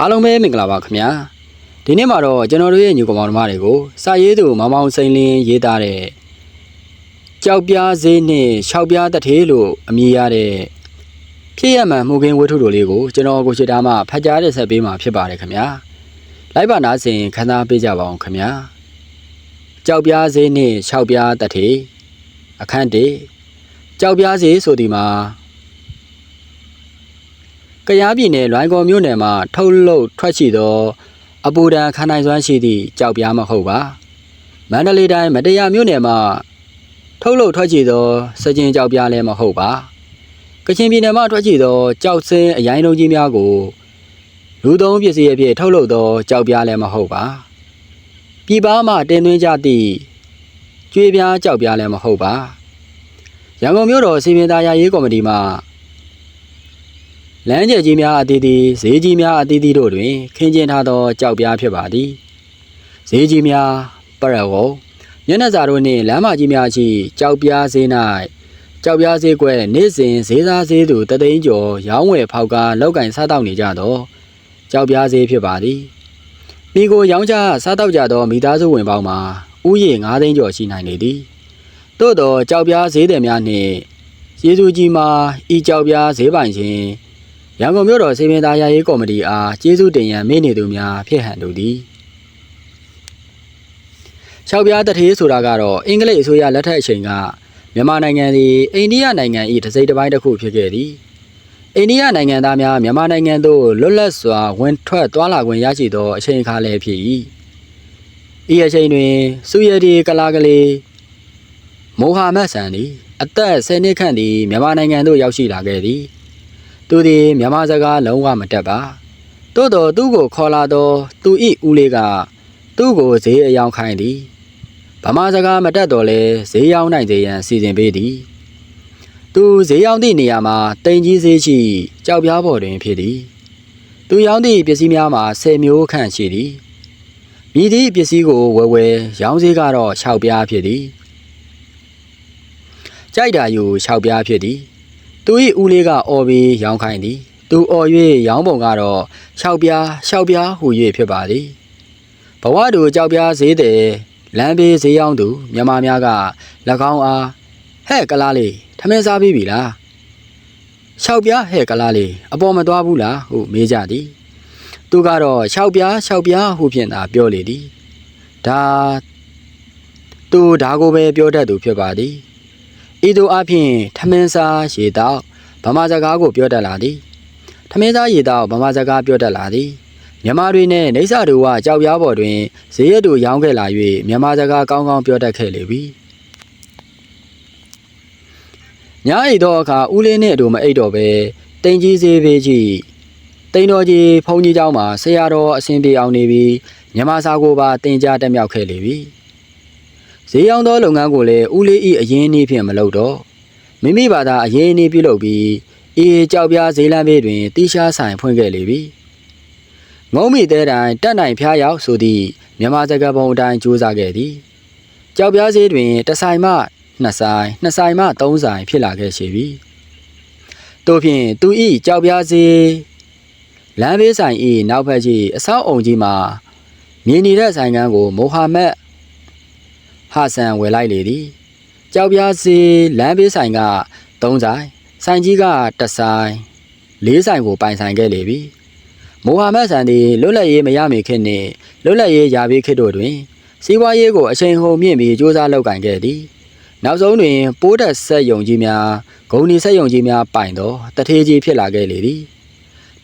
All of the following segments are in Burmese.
အားလုံးပဲမင်္ဂလာပါခင်ဗျာဒီနေ့မှာတော့ကျွန်တော်တို့ရဲ့ညီကောင်မောင်နှမတွေကိုစာရေးသူမောင်မောင်စိန်လင်းရေးသားတဲ့ကြောက်ပြားဈေးနဲ့ရှောက်ပြားတထေးလို့အမည်ရတဲ့ဖြစ်ရမှန်မှုခင်းဝတ္ထုတို့လေးကိုကျွန်တော်ကိုချစ်သားမှဖတ်ကြားတဲ့ဆက်ပေးမှာဖြစ်ပါတယ်ခင်ဗျာလိုက်ပါနားဆင်ခန်းစားပေးကြပါအောင်ခင်ဗျာကြောက်ပြားဈေးနဲ့ရှောက်ပြားတထေးအခန်းတစ်ကြောက်ပြားဈေးဆိုဒီမှာ ကရားပြည်နယ်လွိုင်းကော်မြို့နယ်မှာထုတ်လုပ်ထွက်ရှိသော အပူဒဏ်ခံနိုင်စွမ်းရှိသည့်ကြောက်ပြားမဟုတ်ပါမန္တလေးတိုင်းမတရားမြို့နယ်မှာထုတ်လုပ်ထွက်ရှိသောစကြင်ကြောက်ပြားလည်းမဟုတ်ပါကချင်ပြည်နယ်မှာထွက်ရှိသောကြောက်စင်းအရိုင်းလုံးကြီးများကိုလူသုံးပစ္စည်းအဖြစ်ထုတ်လုပ်သောကြောက်ပြားလည်းမဟုတ်ပါပြည်ပမှတင်သွင်းကြသည့်ကျွေးပြားကြောက်ပြားလည်းမဟုတ်ပါရန်ကုန်မြို့တော်စီမံသားယာရေးကော်မတီမှ လမ်းကျယ်ကြီးများအသီးသီးဈေးကြီးများအသီးသီးတို့တွင် ခင်းကျင်းထားသောကြောက်ပြားဖြစ်ပါသည်ဈေးကြီးများပရဝေါမျက်နှာစာတို့နှင့်လမ်းမကြီးများရှိကြောက်ပြားဈေး၌ကြောက်ပြားဈေးကွက်နေ့စဉ်ဈေးသားဈေးသူတသိန်းကျော်ရောင်းဝယ်ဖောက်ကားလောက်ကင်စားတောက်နေကြသောကြောက်ပြားဈေးဖြစ်ပါသည်မိကိုရောင်းချစားတောက်ကြသောမိသားစုဝင်ပေါင်းမှာဥယေ9သိန်းကျော်ရှိနိုင်လေသည်သို့သောကြောက်ပြားဈေးသည်များနှင့်ကျေးဇူးကြီးမှာဤကြောက်ပြားဈေးပိုင်ခြင်း ရန်ကုန်မြို့တော်စီမံသားယာရေးကော်မတီအားကျေးဇူးတင်ရန်မေ့နေသူများဖြစ်ဟန်တို့သည်။၆ပြားတထေးဆိုတာကတော့အင်္ဂလိပ်အစိုးရလက်ထက်အချိန်ကမြန်မာနိုင်ငံသည်အိန္ဒိယနိုင်ငံ၏တစ်စိတ်တစ်ပိုင်းတစ်ခုဖြစ်ခဲ့သည်။အိန္ဒိယနိုင်ငံသားများမြန်မာနိုင်ငံသို့လွတ်လပ်စွာဝင်ထွက်သွားလာခွင့်ရရှိသောအချိန်အခါလည်းဖြစ်၏။ဤအချိန်တွင်စူရဒီကလာကလေးမိုဟာမက်ဆန်သည်အသက်10နှစ်ခန့်သည်မြန်မာနိုင်ငံသို့ရောက်ရှိလာခဲ့သည်။ သူသည်မြန်မာစကားလုံးဝမတတ်ပါသို့တော်သူ့ကိုခေါ်လာသောသူ၏ဦးလေးကသူ့ကိုဈေးအယောင်ခိုင်းသည်ဗမာစကားမတတ်တော်လဲဈေးရောက်နိုင်စေရန်စီစဉ်ပေးသည်သူဈေးရောက်သည့်နေရာမှာတိမ်ကြီးဈေးရှိကြောက်ပြားပေါ်တွင်ဖြစ်သည်သူရောင်းသည့်ပစ္စည်းများမှာ10မျိုးခန့်ရှိသည်မြည်သည့်ပစ္စည်းကိုဝယ်ဝယ်ရောင်းဈေးကတော့6ပြားဖြစ်သည်ကြိုက်တာယူ6ပြားဖြစ်သည် သူ၏ဦးလေးကအော်ပြီးရောင်းခိုင်းသည်သူအော်၍ရောင်းပုံကတော့၆ပြား၆ပြားဟူ၍ဖြစ်ပါသည်ဘဝတူကြောက်ပြားဈေးတဲ့လမ်းဘေးဈေးရောက်သူမြန်မာများက၎င်းအားဟဲ့ကလားလေးထမင်းစားပြီးပြီလား၆ပြားဟဲ့ကလားလေးအပေါ်မသွားဘူးလားဟုမေးကြသည်သူကတော့၆ပြား၆ပြားဟုဖြင့်သာပြောလေသည်ဒါသူဒါကိုပဲပြောတတ်သူဖြစ်ပါသည် ဤသို့အဖြစ်ထမင်းစားရေတောက်ဗမာစကားကိုပြောတတ်လာသည်ထမင်းစားရေတောက်ဗမာစကားပြောတတ်လာသည်မြန်မာတွေနဲ့နေဆတို့ကကြောက်ပြားပေါ်တွင်ဈေးရက်တို့ရောင်းခဲ့လာ၍မြန်မာစကားကောင်းကောင်းပြောတတ်ခဲ့လေပြီညအိတ်သောအခါဦးလေးနှင့်အတူမအိတ်တော့ပဲတိန်ကြီးဈေးပေးကြည့်တိန်တော်ကြီးဖုန်ကြီးเจ้าမှာဆရာတော်အစဉ်ပြေအောင်နေပြီးမြန်မာစာကိုပါတင်ကြားတက်မြောက်ခဲ့လေပြီ ဈေးရောင်းသောလုပ်ငန်းကိုလည်းဦးလေးဤအရင်နေ့ဖြင့်မလုပ်တော့မိမိဘာသာအရင်နေ့ပြုလုပ်ပြီးအေးကြောက်ပြားဈေးလမ်းဘေးတွင်တီရှားဆိုင်ဖွင့်ခဲ့လေပြီငုံမိတဲ့တိုင်တက်နိုင်ဖျားရောက်ဆိုသည့်မြန်မာစကားပုံအတိုင်းကြိုးစားခဲ့သည်ကြောက်ပြားဈေးတွင်တစ်ဆိုင်မှနှစ်ဆိုင်နှစ်ဆိုင်မှသုံးဆိုင်ဖြစ်လာခဲ့ရှိပြီတို့ဖြင့်သူဤကြောက်ပြားဈေးလမ်းဘေးဆိုင်ဤနောက်ဖက်ကြီးအဆောက်အုံကြီးမှာမြင်နေတဲ့ဆိုင်ကန်းကိုမိုဟာမက် ဟာဆန်ဝယ်လိုက်လေသည်ကြောက်ပြားစီလမ်းဘေးဆိုင်က3ဆိုင်ဆိုင်ကြီးက1ဆိုင်4ဆိုင်ကိုပိုင်ဆိုင်ခဲ့လေပြီမိုဟာမက်ဆန်သည်လွတ်လပ်ရေးမရမီခေတ်နှင့်လွတ်လပ်ရေးရာပြီးခေတ်တို့တွင်စီးပွားရေးကိုအချိန်ဟုန်မြင့်ပြီးစ조사လုပ်ကင်ခဲ့သည်နောက်ဆုံးတွင်ပိုးတက်ဆက်ယုံကြီးများဂုံဒီဆက်ယုံကြီးများပိုင်သောတထေးကြီးဖြစ်လာခဲ့လေသည်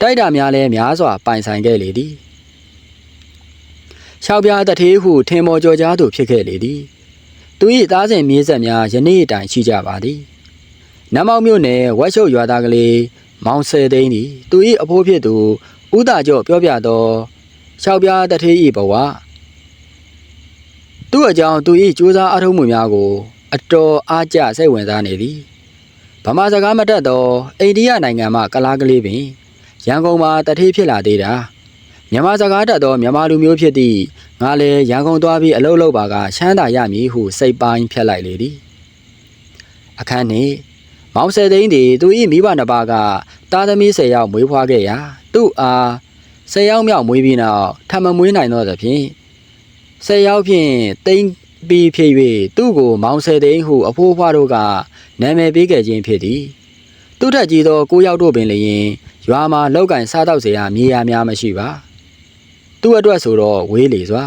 တိုက်တာများလည်းများစွာပိုင်ဆိုင်ခဲ့လေသည်ရှောက်ပြားတထေးဟုထင်ပေါ်ကျော်ကြားသူဖြစ်ခဲ့လေသည် သူ၏သားစဉ်မြေးဆက်များယနေ့တိုင်ရှိကြပါသည်။နမောက်မြို့နယ်ဝက်ရှုပ်ရွာသားကလေးမောင်ဆယ်သိန်းသည်သူ၏အဖိုးဖြစ်သူဥဒကျော်ပြောပြသောရှောက်ပြားတထေး၏ဘဝသူ့အကြောင်းသူ၏ကြိုးစားအထောက်မှုများကို အတော်အားကျစိတ်ဝင်စားနေသည်။ဗမာစကားမတတ်သောအိန္ဒိယနိုင်ငံမှကလားကလေးပင်ရန်ကုန်မှာတထေးဖြစ်လာသေးတာ။ မြန်မာစကားတတ်သောမြန်မာလူမျိုးဖြစ်သည့် ငါလည်းရန်ကုန်သွားပြီးအလုပ်လုပ်ပါကရှမ်းသာရမည်ဟုစိတ်ပိုင်းဖြတ်လိုက်လေသည်အခန်းနှင့်မောင်ဆယ်သိန်းသည်သူ၏မိဘနှစ်ပါးကတာသမီးဆယ်ယောက်မွေးဖွားခဲ့ရာသူ့အား ဆယ်ယောက်မြောက်မွေးပြီးနောက်ထပ်မမွေးနိုင်တော့သဖြင့်ဆယ်ယောက်ဖြင့်တိမ့်ပြီးဖြစ်၍သူ့ကိုမောင်ဆယ်သိန်းဟုအဖိုးအဖွားတို့ကနာမည်ပေးခဲ့ခြင်းဖြစ်သည်သူထက်ကြီးသောကိုယောက်တို့ပင်လျင်ရွာမှာလောက်ကင်စားတော့เสียမြေယာများမရှိပါ သူ့အတွက်ဆိုတော့ဝေးလေစွာ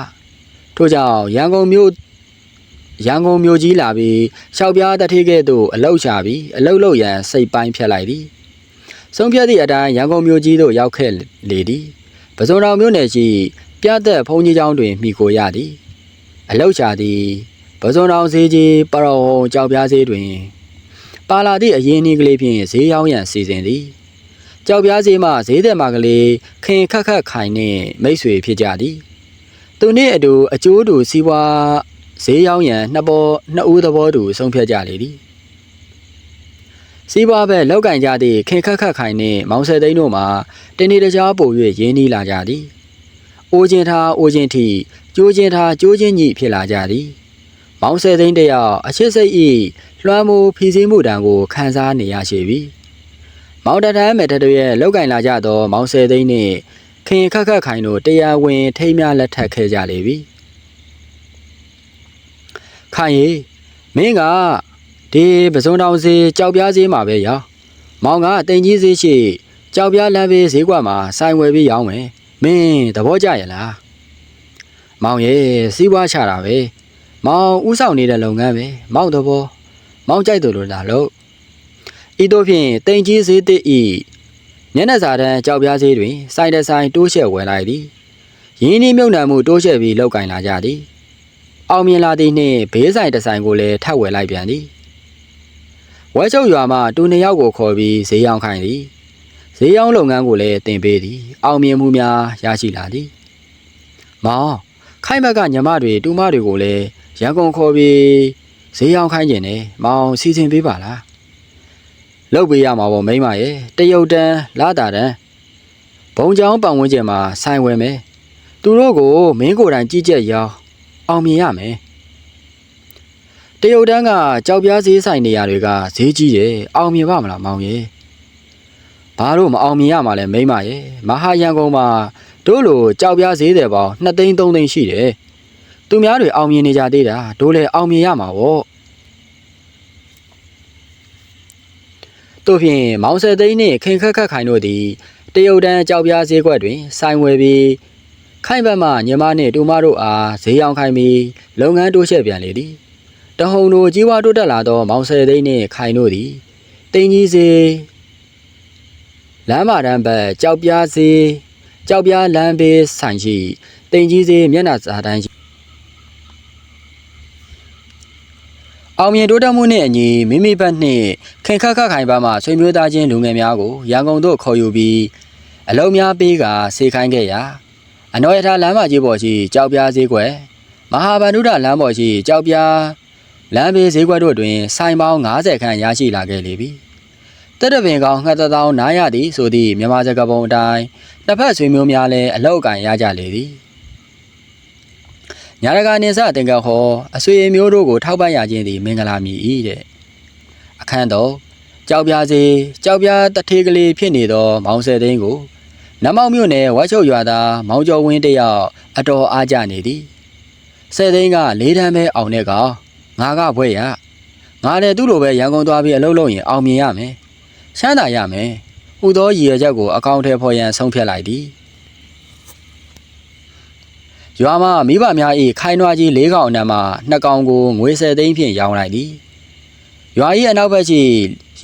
ထို့ကြောင့်ရန်ကုန်မြို့ရန်ကုန်မြို့ကြီးလာပြီးရှောက်ပြားတထေးကဲ့သို့အလောက်ချပြီးအလောက်လောက်ရန်စိတ်ပိုင်းဖြတ်လိုက်သည်ဆုံးဖြတ်သည့်အတိုင်းရန်ကုန်မြို့ကြီးသို့ရောက်ခဲ့လေသည်ပဇွန်တော်မြို့နယ်ရှိပြတ်သက်ဘုံကြီးကျောင်းတွင်မိကိုရသည်အလောက်ချသည်ပဇွန်တော်ဈေးကြီးပရောဟုံကြောက်ပြားဈေးတွင် ပါလာသည့်အရင်နည်းကလေးဖြင့်ဈေးရောင်းရန်စီစဉ်သည် ကြောက်ပြားဈေးမှဈေးသက်မှကလေးခင်ခက်ခက်ခိုင်နှင့်မိတ်ဆွေဖြစ်ကြသည်သူနှင့်အတူအကျိုးတူစီးပွားဈေးရောင်းရန်နှစ်ပေါ်နှစ်ဦးသဘောတူဆုံးဖြတ်ကြလေသည်စီးပွားဘက်လောက်ကင်ကြသည့်ခင်ခက်ခက်ခိုင်နှင့်မောင်ဆယ်သိန်းတို့မှာတနေ့တခြားပို၍ရင်းနှီးလာကြသည်အိုးချင်းထားအိုးချင်းထိကျိုးချင်းထားကျိုးချင်းညိဖြစ်လာကြသည်မောင်ဆယ်သိန်းတယောက်အချစ်စိတ်ဤလွှမ်းမိုးဖီစည်းမှုတံကိုခံစားနေရရှိပြီ။ မောင်တထမ်းမဲ့တတရဲ့လောက်ကင်လာကြသောမောင်ဆယ်သိန်းနှင့်ခင်ခက်ခက်ခိုင်တို့တရားဝင်ထိမ်းများလက်ထပ်ခဲ့ကြလေပြီ။ခိုင်ရီမင်းကဒီပစုံတောင်စီကြောက်ပြားစည်းမှာပဲရော။မောင်ကတင်ကြီးစည်းရှိကြောက်ပြားလမ်းဘေးဈေးကွက်မှာစိုင်ဝယ်ပြီးရောင်းမယ်။မင်းသဘောကျရဲ့လား။မောင်ရဲ့စီးပွားချတာပဲ။မောင်ဥဆောင်နေတဲ့လုပ်ငန်းပဲမောင်တဘောမောင်ကြိုက်တယ်လို့လာလို့ ဤတို့ဖြင့်တင်ကြီးဈေးတစ်ဤမျက်နှာစာတန်းကြောက်ပြားဈေးတွင်စိုင်တဆိုင်တိုးရှက်ဝယ်လိုက်သည်ရင်းနှီးမြုပ်နှံမှုတိုးရှက်ပြီးလောက်ကင်လာကြသည်အောင်မြင်လာသည်နှင့်ဘေးဆိုင်တဆိုင်ကိုလည်းထပ်ဝယ်လိုက်ပြန်သည်ဝဲချုပ်ရွာမှတူနှစ်ယောက်ကိုခေါ်ပြီးဈေးရောင်းခိုင်းသည်ဈေးရောင်းလုပ်ငန်းကိုလည်းတင်ပေးသည် အောင်မြင်မှုများရရှိလာသည်မောင်ခိုင်ဘက်ကညီမတွေတူမတွေကိုလည်းရန်ကုန်ခေါ်ပြီးဈေးရောက်ခိုင်းကျင်တယ်မောင်စီစဉ်ပေးပါလား လုပ်ပေးရမှာပေါ့မိမရဲ့တရုတ်တန်းလာတာတန်းဘုံကြောင်ပတ်ဝန်းကျင်မှာဆိုင်ဝယ်မယ်သူတို့ကိုမင်းကိုယ်တိုင်ကြည့်ကြက်ရောင်းအောင်မြင်ရမယ်တရုတ်တန်းကကြောက်ပြားဈေးဆိုင်နေရာတွေကဈေးကြီးတယ်အောင်မြင်ပါမလားမောင်ရဲ့ဘာလို့မအောင်မြင်ရမှာလဲမိမရဲ့မဟာရန်ကုန်မှာတို့လိုကြောက်ပြားဈေးတယ်ပေါင်း2သိန်း3သိန်းရှိတယ်သူများတွေအောင်မြင်နေကြသေးတာတို့လည်းအောင်မြင်ရမှာပေါ့ တို့ဖြင့်မောင်ဆယ်သိန်းနှင့်ခင်ခက်ခက်ခိုင်တို့သည်တရုတ်တန်းကြောက်ပြားဈေးကွက်တွင်ဆိုင်ဝယ်ပြီးခိုင်ဘက်မှညီမနှင့်တူမတို့အားဈေးရောင်းခိုင်းပြီးလုပ်ငန်းတိုးချဲ့ပြန်လေသည်တဟုန်တို့ကြီးဝါတိုးတက်လာသောမောင်ဆယ်သိန်းနှင့်ခိုင်တို့သည်တင်ကြီးစေလမ်းမတန်းဘက်ကြောက်ပြားဈေးကြောက်ပြားလမ်းဘေးဆိုင်ရှိတင်ကြီးစေမျက်နှာစာတန်း အောင်မြင်တိုးတက်မှုနှင့်အညီမိမိဘက်နှင့်ခင်ခက်ခက်ခိုင်ဘက်မှဆွေမျိုးသားချင်းလူငယ်များကိုရန်ကုန်သို့ခေါ်ယူပြီးအလုံးများပေးကစေခိုင်းခဲ့ရာအနော်ရထားလမ်းမကြီးပေါ်ရှိကြောက်ပြားဈေးကွက်မဟာဗန္ဓုဒလမ်းပေါ်ရှိကြောက်ပြားလမ်းဘေးဈေးကွက်တို့တွင်ဆိုင်ပေါင်း90ခန့်ရရှိလာခဲ့လေပြီတက်တပင်ကောင်ငှက်သတောင်းနားရသည်ဆိုသည့်မြန်မာစကားပုံအတိုင်းတစ်ဖက်ဆွေမျိုးများလည်းအလောက်အကန်ရကြလေသည် ညာရကနေစတင်ကဟောအဆွေအမျိုးတို့ကိုထောက်ပံ့ရခြင်းသည်မင်္ဂလာမြည်၏တဲ့အခန်းတော်ကြောက်ပြားစေကြောက်ပြားတထေးကလေးဖြစ်နေသော မောင်ဆယ်သိန်းကိုနမောက်မြို့နယ်ဝါချုပ်ရွာသားမောင်ကျော်ဝင်းတယောက်အတော်အားကြနေသည်ဆယ်သိန်းကလေးတန်းပဲအောင်တဲ့ကောင်ငါကဘွဲ့ရငါလည်းသူ့လိုပဲရန်ကုန်သွားပြီးအလုပ်လုပ်ရင်အောင်မြင်ရမယ်ချမ်းသာရမယ်ဟူသောရည်ရွယ်ချက်ကိုအကောင့်ထဲဖော်ရန်ဆုံးဖြတ်လိုက်သည် ရွာမှာမိဘများ၏ခိုင်နွားကြီး၄ကောင်အနက်မှနှစ်ကောင်ကိုငွေ10သိန်းဖြင့်ရောင်းလိုက်သည်ရွာ၏အနောက်ဘက်ရှိ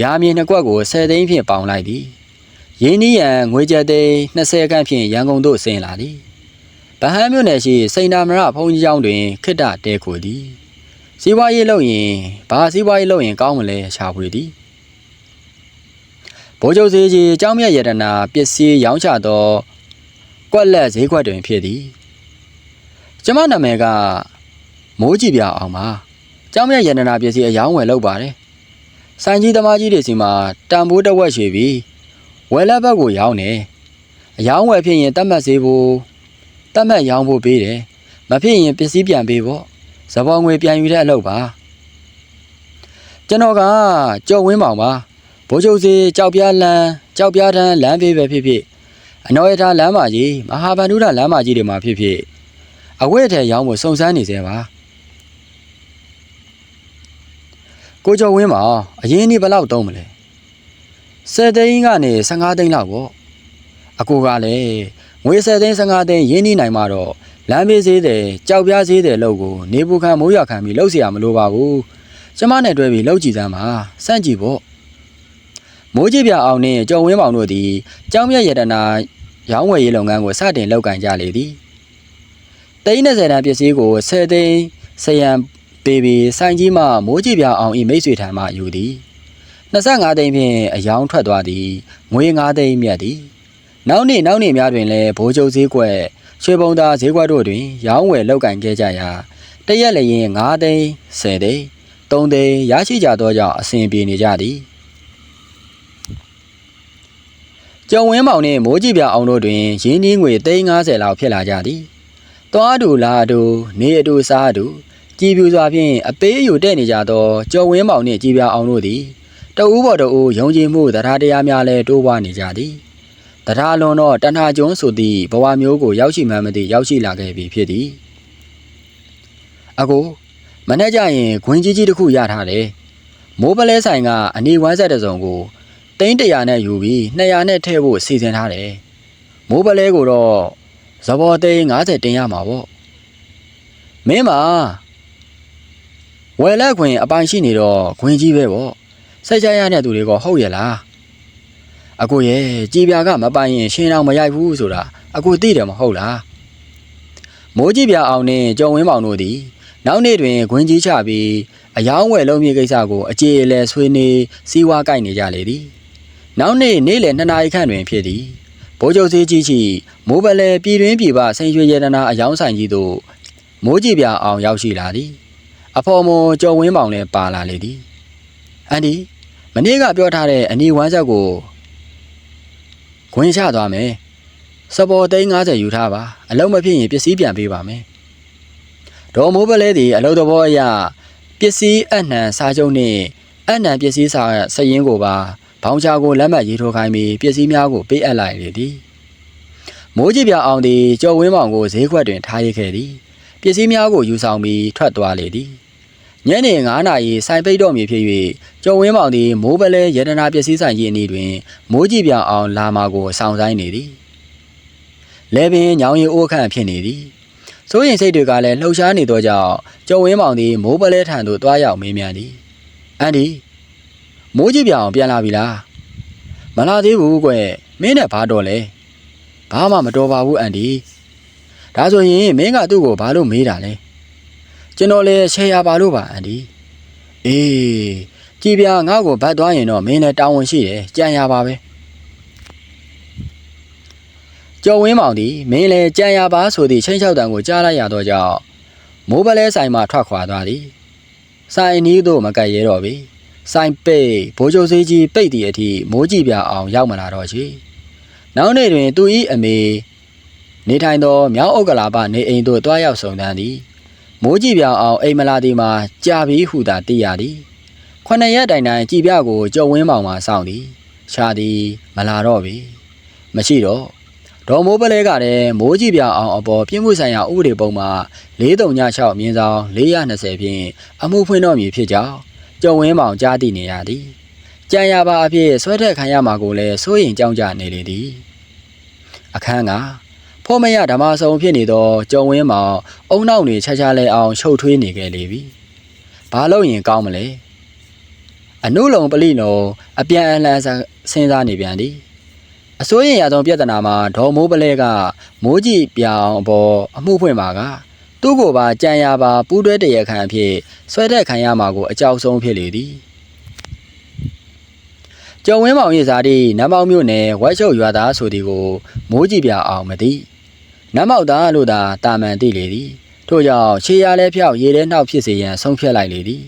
ရာမြေနှစ်ကွက်ကို10သိန်းဖြင့်ပေါင်လိုက်သည်ရင်းနှီးရန်ငွေကျပ်သိန်း20ခန့်ဖြင့်ရန်ကုန်သို့ဆင်းလာသည်ဗဟန်းမြို့နယ်ရှိစိန်နာမရဘုံကြီးကျောင်းတွင်ခိတ္တတဲခိုသည်စီးပွားရေးလုပ်ရင်ဘာစီးပွားရေးလုပ်ရင်ကောင်းမလဲရှာဖွေသည်ဘိုးချုပ်စည်းကြီးကျောင်းမြတ်ရတနာပစ္စည်းရောင်းချသောကွက်လက်ဈေးကွက်တွင်ဖြစ်သည် ကျမနာမည်ကမိုးကြည့်ပြအောင်ပါကျောင်းမြတ်ရတနာပစ္စည်းအယောင်းဝယ်လုပ်ပါတယ်ဆိုင်ကြီးသမားကြီးတွေစီမှာတန်ဖိုးတစ်ဝက်ရွှေပြီးဝယ်လက်ဘက်ကိုရောင်းတယ်အယောင်းဝယ်ဖြစ်ရင်တတ်မှတ်စေဖို့တတ်မှတ်ရောင်းဖို့ပေးတယ်မဖြစ်ရင်ပစ္စည်းပြန်ပေးဖို့ဇဘောင်ငွေပြန်ယူတဲ့အလုပ်ပါကျွန်တော်ကကြော်ဝင်းမောင်ပါဘိုးချုပ်စီကြောက်ပြားလန်းကြောက်ပြားတန်းလမ်းပေးပဲဖြစ်ဖြစ်အနော်ရထားလမ်းမကြီးမဟာဗန္ဓုရလမ်းမကြီးတွေမှာဖြစ်ဖြစ် အဝတ်ထဲရောင်းဖို့စုံစမ်းနေစေပါကိုကျော်ဝင်းမှာအရင်ဒီဘယ်လောက်တုံးမလဲ10သိန်းကနေ15သိန်းလောက်ပေါ့အကိုကလည်းငွေ10သိန်း15သိန်းရင်းနှီးနိုင်မှာတော့လမ်းဘေးဈေးတယ်ကြောက်ပြားဈေးတယ်လို့ကိုနေပူခံမိုးရွာခံပြီးလှုပ်เสียရမလိုပါဘူးကျမနဲ့တွဲပြီးလှုပ်ကြည့်စမ်းပါစန့်ကြည့်ပေါ့မိုးကြီးပြအောင်နဲ့ကျော်ဝင်းမောင်တို့သည်ကျောင်းမြတ်ရတနာရောင်းဝယ်ရေးလုပ်ငန်းကိုစတင်လုပ်ကင်ကြလေသည် တိန်း30တန်းပစ္စည်းကို10သိန်းဆယံပေးပြီးဆိုင်ကြီးမှမိုးကြီးပြအောင်ဤမိတ်ဆွေထံမှယူသည်25သိန်းဖြင့်အယောင်ထွက်သွားသည်ငွေ9သိန်းမြတ်သည်နောက်နေ့နောက်နေ့များတွင်လည်းဘိုးကျုပ်ဈေးကွက်ရွှေဘုံသားဈေးကွက်တို့တွင် ရောင်းဝယ်လုပ်ကင်ခဲ့ကြရာတရက်လျင်9သိန်း10သိန်း3သိန်းရရှိကြသောကြောင့်အစဉ်ပြေနေကြသည်ကျော်ဝင်းမောင်နှင့်မိုးကြည့်ပြအောင်တို့တွင်ရင်းနှီးငွေ350လောက်ဖြစ်လာကြသည် သွားတူလာတူနေအတူစားတူကြည်ပြူစွာဖြင့်အပေးအယူတဲ့နေကြသောကျော်ဝင်းမောင်နှင့်ကြည်ပြအောင်တို့သည်တအူးပေါ်တအူးယုံကြည်မှုတရားတရားများလည်းတိုးပွားနေကြသည်တရားလွန်တော့တဏှာကျွန်းဆိုသည့်ဘဝမျိုးကိုရောက်ရှိမှန်းမသိရောက်ရှိလာခဲ့ပြီဖြစ်သည်အကိုမနေ့ကျရင်ခွင်းကြီးကြီးတစ်ခုရထားတယ်မိုးပလဲဆိုင်ကအနီဝမ်းဆက်တစ်စုံကိုတိန်း100နဲ့ယူပြီး200နဲ့ထည့်ဖို့စီစဉ်ထားတယ်မိုးပလဲကိုတော့ ဇဘောသိန်း90တင်ရမှာပေါ့မင်းမဝယ်လက်ခွင်အပိုင်ရှိနေတော့ခွင်ကြီးပဲပေါ့စိတ်ချရတဲ့သူတွေကဟုတ်ရဲ့လားအကိုရဲ့ကြည်ပြာကမပိုင်ရင်ရှင်းအောင်မရိုက်ဘူးဆိုတာအကိုသိတယ်မဟုတ်လားမိုးကြည်ပြာအောင်နဲ့ကြုံဝင်းပေါင်တို့သည်နောက်နေ့တွင်ခွင်ကြီးချပြီးအယောင်းဝယ်လုံးမြေကိစ္စကိုအကြေအလဲဆွေးနွေးစီးဝါးကိုက်နေကြလေသည်နောက်နေ့နေ့လယ်2နာရီခန့်တွင်ဖြစ်သည် ဘိုးချုပ်သေးကြီးချီမိုးပလဲပြည်တွင်းပြည်ပစိန်ရွှေရတနာအယောင်းဆိုင်ကြီးသို့မိုးကြည်ပြာအောင်ရောက်ရှိလာသည်အဖော်မွန်ကြော်ဝင်းပေါင်လည်းပါလာလေသည်အန်ဒီမနေ့ကပြောထားတဲ့အနီဝမ်းဆက်ကိုခွင်ချသွားမယ်စပေါ်သိန်း90ယူထားပါအလုံးမဖြစ်ရင်ပစ္စည်းပြန်ပေးပါမယ်ဒေါ်မိုးပလဲသည်အလုံးသဘောအရပစ္စည်းအနှံစားချုပ်နှင့်အနှံပစ္စည်းစာစရင်ကိုပါ ဘောင်ချာကိုလက်မှတ်ရေးထိုးခိုင်းပြီးပစ္စည်းများကိုပေးအပ်လိုက်လေသည်မိုးကြည့်ပြအောင်သည်ကြော်ဝင်းမောင်ကိုဈေးခွက်တွင်ထားရခဲ့သည်ပစ္စည်းများကိုယူဆောင်ပြီးထွက်သွားလေသည်ညနေ9နာရီစိုင်ပိတ်တော်မူဖြစ်၍ကျော်ဝင်းမောင်သည်မိုးပလဲရတနာပစ္စည်းဆိုင်ကြီးအနီးတွင်မိုးကြည့်ပြောင်အောင်လာမာကိုစောင့်ဆိုင်နေသည်လဲပင်ညောင်ရီအိုးခန့်ဖြစ်နေသည်စိုးရင်စိတ်တွေကလည်းလှုပ်ရှားနေသောကြောင့်ကျော်ဝင်းမောင်သည်မိုးပလဲထံသို့တွားရောက်မေးမြန်းသည်အန်ဒီ မိုးကြည့်ပြောင်ပြန်လာပြီလားမလာသေးဘူးကွမင်းနဲ့ဘာတော်လဲဘာမှမတော်ပါဘူးအန်ဒီဒါဆိုရင်မင်းကသူ့ကိုဘာလို့မေးတာလဲကျွန်တော်လည်းရှယ်ယာပါလို့ပါအန်ဒီအေးကြည်ပြငါ့ကိုဗတ်သွားရင်တော့မင်းလည်းတာဝန်ရှိတယ်ကြံရပါပဲကျော်ဝင်းမောင်သည်မင်းလည်းကြံရပါဆိုသည့်ချင်းချောက်တံကိုကြားလိုက်ရသောကြောင့်မိုးပလဲဆိုင်မှထွက်ခွာသွားသည်ဆိုင်နီးသို့မကပ်ရဲတော့ပြီ ဆိုင်ပိတ်ဘိုးချုပ်စေးကြီးပိတ်သည့်အထိမိုးကြည့်ပြအောင်ရောက်မလာတော့ချေနောက်နေ့တွင်သူ၏အမေနေထိုင်သောမြောင်းအုတ်ကလာပနေအိမ်သို့တွားရောက်ဆောင်တန်းသည်မိုးကြည့်ပြောင်အောင်အိမ်မလာသည်မှာကြာပြီးဟူသာသိရသည်ခုနှစ်ရက်တိုင်တိုင်ကြည်ပြကိုကြော်ဝင်းမောင်မှာစောင့်သည်ရှားသည်မလာတော့ပြီမရှိတော့ဒေါ်မိုးပလဲကလည်းမိုးကြည့်ပြအောင်အပေါ်ပြင်းမှုဆိုင်ရာဥပဒေပုံမှာ436မြင်းဆောင်420ဖြင့်အမှုဖွင့်တော်မူဖြစ်ကြောင်း ကြော်ဝင်းမောင်ကြားသိနေရသည်ကြံရပါအဖြစ်ဆွဲထက်ခံရမှာကိုလည်းစိုးရင်ကြောင်းကြနေလေသည်အခန်းကဖောမရဓမ္မဆောင်ဖြစ်နေသောကြုံဝင်းမောင်အုံနောက်နေချာချာလဲအောင်ရှုပ်ထွေးနေခဲ့လေပြီ။ဘာလို့ရင်ကောင်းမလဲ။အနုလုံပလိနုံအပြန်အလှန်စဉ်းစားနေပြန်သည်။အစိုးရရသောပြဿနာမှာဒေါ်မိုးပလဲကမိုးကြည့်ပြောင်အပေါ်အမှုဖွင့်ပါက သူ့ကိုပါကြံရပါပူးတွဲတရခံအဖြစ်ဆွဲတက်ခံရမှာကိုအကြောက်ဆုံးဖြစ်လေသည်။ကျော်ဝင်းမောင်ရဲ့ဇာတိနမောင်မြို့နယ်ဝက်ချုပ်ရွာသားဆိုဒီကိုမိုးကြည့်ပြအောင်မသိနမောက်သားလို့သာတာမန်သိလေသည်ထို့ကြောင့်ခြေရလဲဖြောက်ရေထဲနှောက်ဖြစ်စေရန်ဆုံးဖြတ်လိုက်လေသည်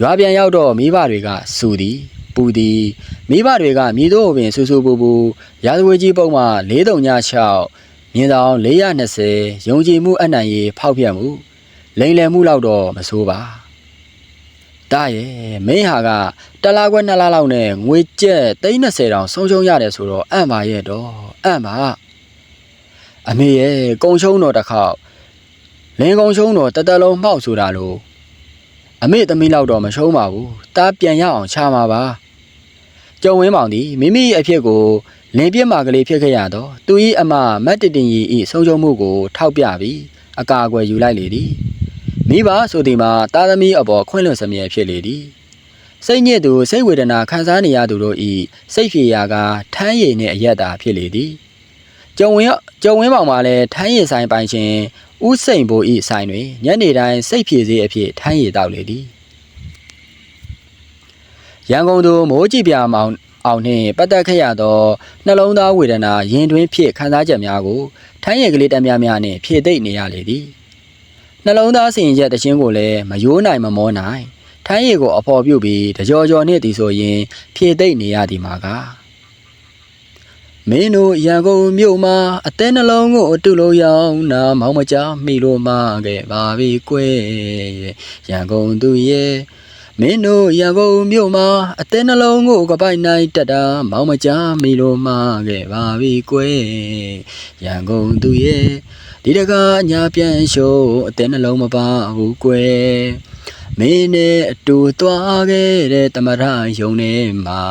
ရွာပြန်ရောက်တော့မိဘတွေကစူသည်ပူသည်မိဘတွေကမိတို့ပင်ဆူဆူပူပူရာဇဝေကြီးပုံမှ4396 မြင်းဆောင်420ယုံကြည်မှုအနှံ့ရေးဖောက်ပြတ်မှုလိန်လည်မှုလောက်တော့မဆိုးပါတားရဲ့မင်းဟာကတစ်လားခွဲနှစ်လားလောက်နဲ့ငွေကျက်30တောင်ဆုံးရှုံးရတယ်ဆိုတော့အံ့ပါရဲ့တော့အံ့ပါအမေရဲ့ကုံရှုံးတော့တစ်ခေါက်လင်းကုံရှုံးတော့တသက်လုံးမှောက်ဆိုတာလို့အမေသမီးလောက်တော့မရှုံးပါဘူးတားပြန်ရအောင်ချမှာပါကျုံဝင်းမောင်သည်မိမိအဖြစ်ကို လင်းပြစ်မာကလေးဖြစ်ခဲ့ရတော့သူ၏အမမတ်တတင်ကြီး၏ဆုံးရှုံးမှုကိုထောက်ပြပြီးအကာအကွယ်ယူလိုက်လေသည်မိဘဆိုဒီမှာတာသမီအပေါ်ခွင့်လွှတ်စမြဲဖြစ်လေသည်စိတ်ညစ်သူစိတ်ဝေဒနာခံစားနေရသူတို့ဤစိတ်ဖြေရာကထမ်းရည်နှင့်အယက်တာဖြစ်လေသည်ကျုံဝင်းကျုံဝင်းပေါင်မှာလည်းထမ်းရည်ဆိုင်ပိုင်ရှင်ဥစိန်ဘိုဤဆိုင်တွင်ညနေတိုင်းစိတ်ဖြေစေးအဖြစ်ထမ်းရည်တောက်လေသည်ရန်ကုန်သူမိုးကြည့်ပြမောင် အောင်နှင့်ပတ်သက်ခဲ့ရသောနှလုံးသားဝေဒနာရင်တွင်ဖြစ်ခံစားချက်များကိုထမ်းရည်ကလေးတများများနှင့်ဖြည့်သိမ့်နေရလေသည်နှလုံးသားစင်ရက်တခြင်းကိုလည်းမယိုးနိုင်မမောနိုင်ထမ်းရည်ကိုအဖော်ပြုတ်ပြီးတကြောကြောနဲ့တည်ဆိုရင်ဖြည့်သိမ့်နေရသည်မှာကမင်းတို့ရန်ကုန်မြို့မှာအသေးနှလုံးကိုတူလို့ရောင်းနာမောင်မကြမိလို့မခဲ့ပါပြီကွယ်ရန်ကုန်သူရဲ့ မင်းတို့ရန်ကုန်မြို့မှာအသေးနှလုံးကိုကပိုက်နိုင်တက်တာမောင်မကြမိလို့မခဲ့ပါပြီကွယ်ရန်ကုန်သူရဲ့ဒီတကားညာပြန်ရှုံးအတဲနှလုံးမပါဘူးကွယ်မင်းနဲ့အတူသွားခဲ့တဲ့တမရယုံထဲမှာ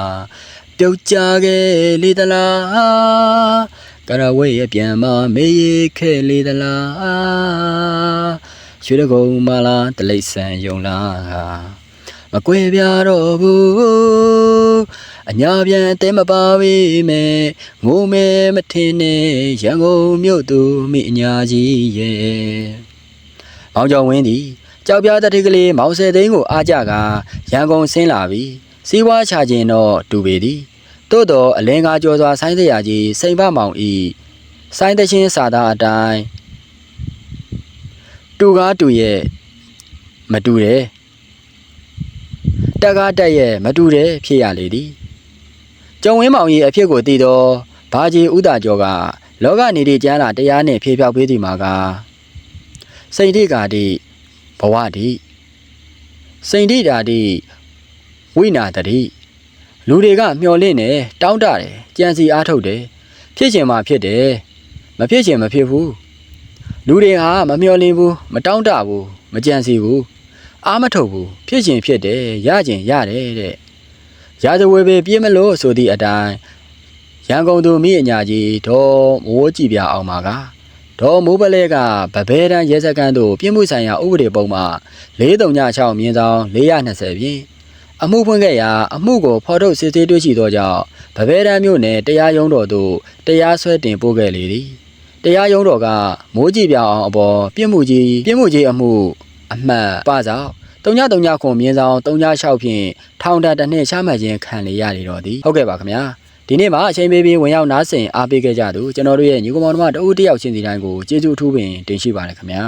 ပြုတ်ကြခဲ့လေသလားကရဝေးရဲ့ပြန်မမေးရခဲ့လေသလားရွှေတကုံမလားတလိษံယုံလား မကွယ်ပြတော့ဘူးအညာပြန်အတဲမပါပေမဲ့ငိုမဲမထင်နဲ့ရန်ကုန်မြို့သူမိအညာကြီးရဲ့မောင်ကျော်ဝင်းသည်ကြောက်ပြားတတိကလေးမောင်ဆယ်သိန်းကိုအားကြကရန်ကုန်ဆင်းလာပြီးစီးပွားချခြင်းတော့တူပေသည်သို့တော့အလင်းကားကြောစွာဆိုင်းစရာကြီးစိန်ဖမောင်ဤဆိုင်းသချင်းစာသားအတိုင်းတူကားတူရဲ့မတူတယ် တက်ကားတက်ရဲ့မတူတယ်ဖြစ်ရလေသည်ကျုံဝင်းမောင်ကြီးအဖြစ်ကိုတည်တော့ဘာကြီးဥဒကျော်ကလောကနေတိကျမ်းလာတရားနဲ့ဖြေဖြောက်ပေးဒီမှာကစိန်တိကာတိဘဝတိစိန်တိတာတိဝိနာတတိလူတွေကမျော်လင့်နေတောင်းတတယ်ကြံစီအားထုတ်တယ်ဖြစ်ချင်မှဖြစ်တယ်မဖြစ်ချင်မဖြစ်ဘူးလူတွေဟာမမျော်လင့်ဘူးမတောင်းတဘူးမကြံစီဘူး အားမထုတ်ဘူးဖြစ်ချင်ဖြစ်တယ်ရချင်ရတယ်တဲ့ရာဇဝေပဲပြေးမလို့ဆိုသည့်အတိုင်းရန်ကုန်သူမိအညာကြီးဒေါ်မိုးကြည့်ပြအောင်ပါကဒေါ်မိုးပလဲကဗဘဲတန်းရဲစခန်းသို့ပြည်မှုဆိုင်ရာဥပဒေပုံမှ436မြင်းဆောင်420ဖြင့်အမှုဖွင့်ခဲ့ရာအမှုကိုဖော်ထုတ်စစ်ဆေးတွေ့ရှိသောကြောင့်ဗဘဲတန်းမြို့နယ်တရားရုံးတော်သို့တရားစွဲတင်ပို့ခဲ့လေသည်တရားရုံးတော်ကမိုးကြည့်ပြအောင်အပေါ်ပြည်မှုကြီးပြည်မှုကြီးအမှု အမှတ်ပစောက်3939ခုမြင်းဆောင်36ဖြင့်ထောင်ဒဏ်တစ်နှစ်ချမှတ်ခြင်းခံလေရနေတော့သည်ဟုတ်ကဲ့ပါခင်ဗျာဒီနေ့မှာအချိန်ပေးပြီးဝင်ရောက်နားဆင်အားပေးခဲ့ကြသူကျွန်တော်တို့ရဲ့ညီကောင်မောင်တို့တအူးတယောက်ချင်းစီတိုင်းကိုကျေးဇူးအထူးပင်တင်ရှိပါတယ်ခင်ဗျာ